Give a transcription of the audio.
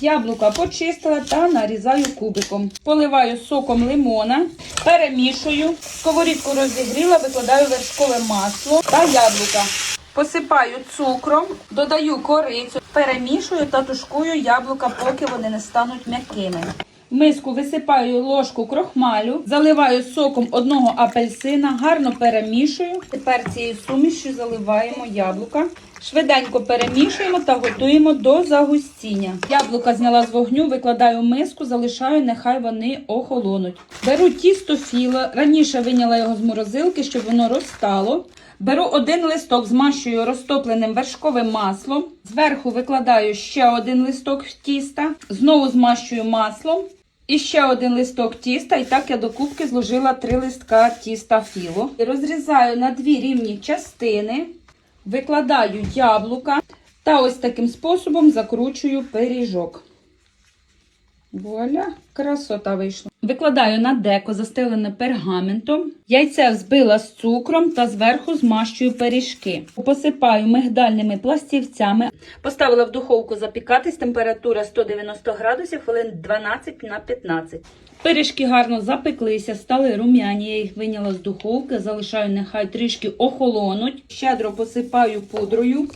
Яблука почистила та нарізаю кубиком. Поливаю соком лимона, перемішую. Сковорідку розігріла, викладаю вершкове масло та яблука. Посипаю цукром, додаю корицю, перемішую та тушкую яблука, поки вони не стануть м'якими. В миску висипаю ложку крохмалю, заливаю соком одного апельсина, гарно перемішую. Тепер цією сумішю заливаємо яблука. Швиденько перемішуємо та готуємо до загустіння. Яблука зняла з вогню, викладаю в миску, залишаю, нехай вони охолонуть. Беру тісто філо, раніше виняла його з морозилки, щоб воно розтало. Беру один листок, змащую розтопленим вершковим маслом. Зверху викладаю ще один листок тіста, знову змащую маслом. І ще один листок тіста, і так я до кубки зложила три листка тіста філо. Розрізаю на дві рівні частини, викладаю яблука та ось таким способом закручую пиріжок. Вуаля, красота вийшла. Викладаю на деко, застелене пергаментом. Яйце взбила з цукром та зверху змащую пиріжки. Посипаю мигдальними пластівцями. Поставила в духовку запікатись, температура 190 градусів, хвилин 12 на 15. Пиріжки гарно запеклися, стали рум'яні. Я їх виняла з духовки, залишаю нехай трішки охолонуть. Щедро посипаю пудрою.